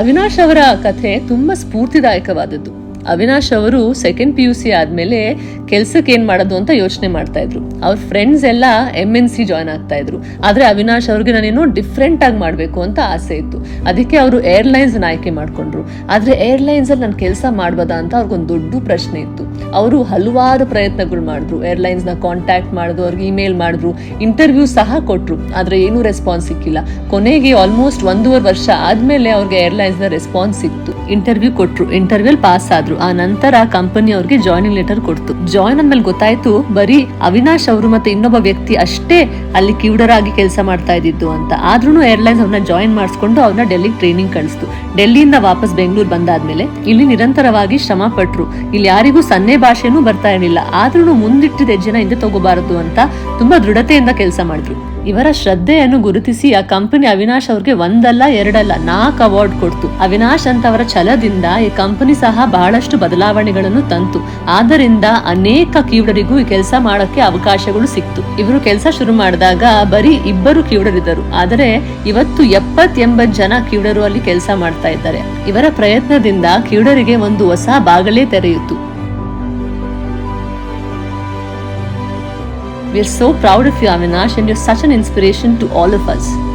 ಅವಿನಾಶ್ ಅವರ ಕಥೆ ತುಂಬಾ ಸ್ಫೂರ್ತಿದಾಯಕವಾದದ್ದು. ಅವಿನಾಶ್ ಅವರು ಸೆಕೆಂಡ್ ಪಿ ಯು ಸಿ ಆದ್ಮೇಲೆ ಕೆಲ್ಸಕ್ಕೆ ಏನ್ ಮಾಡೋದು ಅಂತ ಯೋಚನೆ ಮಾಡ್ತಾ ಇದ್ರು. ಅವ್ರ ಫ್ರೆಂಡ್ಸ್ ಎಲ್ಲ ಎಂ ಎನ್ ಸಿ ಜಾಯ್ನ್ ಆಗ್ತಾ ಇದ್ರು. ಆದ್ರೆ ಅವಿನಾಶ್ ಅವ್ರಿಗೆ ನಾನೇನೋ ಡಿಫ್ರೆಂಟ್ ಆಗಿ ಮಾಡ್ಬೇಕು ಅಂತ ಆಸೆ ಇತ್ತು. ಅದಕ್ಕೆ ಅವರು ಏರ್ಲೈನ್ಸ್ ಆಯ್ಕೆ ಮಾಡ್ಕೊಂಡ್ರು. ಆದ್ರೆ ಏರ್ಲೈನ್ಸ್ ಅಲ್ಲಿ ನಾನು ಕೆಲಸ ಮಾಡ್ಬೋದಾ ಅಂತ ಅವ್ರಿಗೊಂದು ದೊಡ್ಡ ಪ್ರಶ್ನೆ ಇತ್ತು. ಅವರು ಹಲವಾರು ಪ್ರಯತ್ನಗಳು ಮಾಡಿದ್ರು. ಏರ್ಲೈನ್ಸ್ನ ಕಾಂಟ್ಯಾಕ್ಟ್ ಮಾಡಿದ್ರು ಅವ್ರಿಗೆ ಇಮೇಲ್ ಮಾಡಿದ್ರು ಇಂಟರ್ವ್ಯೂ ಸಹ ಕೊಟ್ರು. ಆದ್ರೆ ಏನೂ ರೆಸ್ಪಾನ್ಸ್ ಸಿಕ್ಕಿಲ್ಲ. ಕೊನೆಗೆ ಆಲ್ಮೋಸ್ಟ್ ಒಂದೂವರೆ ವರ್ಷ ಆದ್ಮೇಲೆ ಅವ್ರಿಗೆ ಏರ್ಲೈನ್ಸ್ನ ರೆಸ್ಪಾನ್ಸ್ ಸಿಕ್ತು. ಇಂಟರ್ವ್ಯೂ ಕೊಟ್ರು. ಇಂಟರ್ವ್ಯೂ ಪಾಸ್ ಆದ್ರು. ಆ ನಂತರ ಕಂಪನಿ ಅವ್ರಿಗೆ ಜಾಯ್ನಿಂಗ್ ಲೆಟರ್ ಕೊಡ್ತು. ಜಾಯ್ನ್ ಅಂದ್ಮೇಲೆ ಗೊತ್ತಾಯ್ತು, ಬರೀ ಅವಿನಾಶ್ ಅವರು ಮತ್ತೆ ಇನ್ನೊಬ್ಬ ವ್ಯಕ್ತಿ ಅಷ್ಟೇ ಅಲ್ಲಿ ಕಿವುಡರಾಗಿ ಕೆಲಸ ಮಾಡ್ತಾ ಇದ್ದಿದ್ದು ಅಂತ. ಆದ್ರೂ ಏರ್ಲೈನ್ಸ್ ಅವ್ರನ್ನ ಜಾಯಿನ್ ಮಾಡಿಸ್ಕೊಂಡು ಅವ್ರನ್ನ ಡೆಲ್ಲಿಗೆ ಟ್ರೈನಿಂಗ್ ಕಳಿಸ್ತು. ಡೆಲ್ಲಿಯಿಂದ ವಾಪಸ್ ಬೆಂಗಳೂರು ಬಂದಾದ್ಮೇಲೆ ಇಲ್ಲಿ ನಿರಂತರವಾಗಿ ಶ್ರಮ ಪಟ್ರು. ಇಲ್ಲಿ ಯಾರಿಗೂ ಸನ್ನೆ ಭಾಷೆನೂ ಬರ್ತಾ ಇರಲಿಲ್ಲ ಆದ್ರೂ ಮುಂದಿಟ್ಟಿದ ಹೆಜ್ಜೆನ ಹಿಂದೆ ತಗೋಬಾರದು ಅಂತ ತುಂಬಾ ದೃಢತೆಯಿಂದ ಕೆಲಸ ಮಾಡಿದ್ರು. ಇವರ ಶ್ರದ್ಧೆಯನ್ನು ಗುರುತಿಸಿ ಆ ಕಂಪನಿ ಅವಿನಾಶ್ ಅವ್ರಿಗೆ ಒಂದಲ್ಲ, ಎರಡಲ್ಲ, ನಾಲ್ಕು ಅವಾರ್ಡ್ ಕೊಡ್ತು. ಅವಿನಾಶ್ ಅಂತವರ ಛಲದಿಂದ ಈ ಕಂಪನಿ ಸಹ ಬಹಳಷ್ಟು ಬದಲಾವಣೆಗಳನ್ನು ತಂತು. ಆದ್ದರಿಂದ ಅನೇಕ ಕಿವುಡರಿಗೂ ಈ ಕೆಲಸ ಮಾಡಕ್ಕೆ ಅವಕಾಶಗಳು ಸಿಕ್ತು. ಇವರು ಕೆಲಸ ಶುರು ಮಾಡಿದಾಗ ಬರೀ ಇಬ್ಬರು ಕಿವುಡರಿದ್ದರು. ಆದರೆ ಇವತ್ತು ಎಪ್ಪತ್ ಎಂಬತ್ ಜನ ಕಿವುಡರು ಅಲ್ಲಿ ಕೆಲಸ ಮಾಡ್ತಾ ಇದ್ದಾರೆ. ಇವರ ಪ್ರಯತ್ನದಿಂದ ಕಿವುಡರಿಗೆ ಒಂದು ಹೊಸ ಬಾಗಲೇ ತೆರೆಯಿತು. We are so proud of you, Avinash, and you're such an inspiration to all of us.